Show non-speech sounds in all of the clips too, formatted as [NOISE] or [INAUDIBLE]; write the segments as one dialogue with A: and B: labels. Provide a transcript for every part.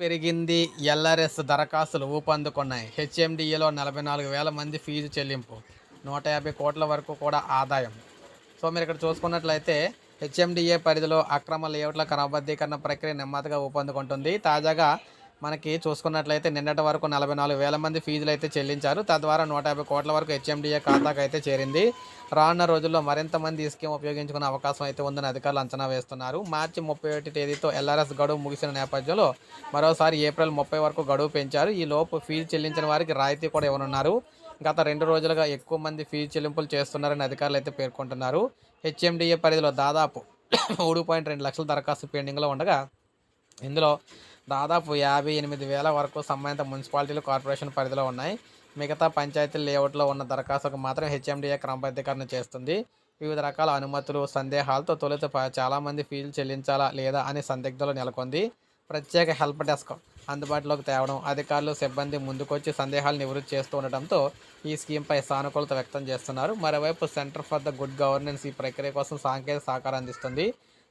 A: పెరిగింది ఎల్ఆర్ఎస్ దరఖాస్తులు ఊపందుకున్నాయి. హెచ్ఎండిఏలో నలభై నాలుగు వేల మంది ఫీజు చెల్లింపు నూట యాభై కోట్ల వరకు కూడా ఆదాయం. సో మీరు ఇక్కడ చూసుకున్నట్లయితే హెచ్ఎండిఏ పరిధిలో అక్రమ లేఅవుట్ల క్రమబద్ధీకరణ ప్రక్రియ నెమ్మదిగా ఊపందుకుంటుంది. తాజాగా మనకి చూసుకున్నట్లయితే నిన్నటి వరకు నలభై నాలుగు వేల మంది ఫీజులు అయితే చెల్లించారు. తద్వారా నూట యాభై కోట్ల వరకు హెచ్ఎండిఏ ఖాతాకు అయితే చేరింది. రానున్న రోజుల్లో మరింత మంది ఈ స్కీమ్ ఉపయోగించుకునే అవకాశం అయితే ఉందని అధికారులు అంచనా వేస్తున్నారు. మార్చి ముప్పై ఒకటి తేదీతో ఎల్ఆర్ఎస్ గడువు ముగిసిన నేపథ్యంలో మరోసారి ఏప్రిల్ ముప్పై వరకు గడువు పెంచారు. ఈ లోపు ఫీజు చెల్లించిన వారికి రాయితీ కూడా ఇవ్వనున్నారు. గత రెండు రోజులుగా ఎక్కువ మంది ఫీజు చెల్లింపులు చేస్తున్నారని అధికారులు అయితే పేర్కొంటున్నారు. హెచ్ఎండిఏ పరిధిలో దాదాపు [COUGHS] మూడు పాయింట్ రెండు లక్షల దరఖాస్తు పెండింగ్లో ఉండగా ఇందులో దాదాపు యాభై ఎనిమిది వేల వరకు సంబంధిత మున్సిపాలిటీలు కార్పొరేషన్ పరిధిలో ఉన్నాయి. మిగతా పంచాయతీ లేఅవుట్లో ఉన్న దరఖాస్తుకు మాత్రం హెచ్ఎండిఏ క్రమబద్ధీకరణ చేస్తుంది. వివిధ రకాల అనుమతులు సందేహాలతో తొలుత చాలామంది ఫీజులు చెల్లించాలా లేదా అనే సందిగ్ధంలో నెలకొంది. ప్రత్యేక హెల్ప్ డెస్క్ అందుబాటులోకి తేవడం అధికారులు సిబ్బంది ముందుకొచ్చి సందేహాలు నివృత్తి చేస్తూ ఉండటంతో ఈ స్కీమ్పై సానుకూలత వ్యక్తం చేస్తున్నారు. మరోవైపు centre for the good governance ఈ ప్రక్రియ కోసం సాంకేతిక సహకారం అందిస్తుంది.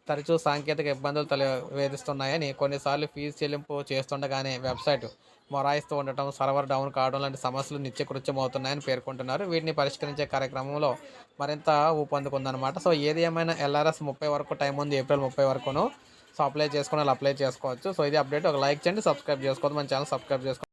A: తరచూ సాంకేతిక ఇబ్బందులు తల వేధిస్తున్నాయని కొన్నిసార్లు ఫీజు చెల్లింపు చేస్తుండగానే వెబ్సైట్ మొరాయిస్తూ ఉండటం సర్వర్ డౌన్ కావడం లాంటి సమస్యలు నిత్యకృత్యమవుతున్నాయని పేర్కొంటున్నారు. వీటిని పరిష్కరించే కార్యక్రమంలో మరింత ఊపందుకుందనమాట సో ఏది ఏమైనా ఎల్ఆర్ఎస్ ముప్పై వరకు టైం ఉంది ఏప్రిల్ ముప్పై వరకును. సో అప్లై చేసుకుని అప్లై చేసుకోవచ్చు. సో ఇది అప్డేట్. ఒక లైక్ చేయండి సబ్స్క్రైబ్ చేసుకోవద్దు. మన ఛానల్ సబ్స్క్రైబ్ చేసుకోండి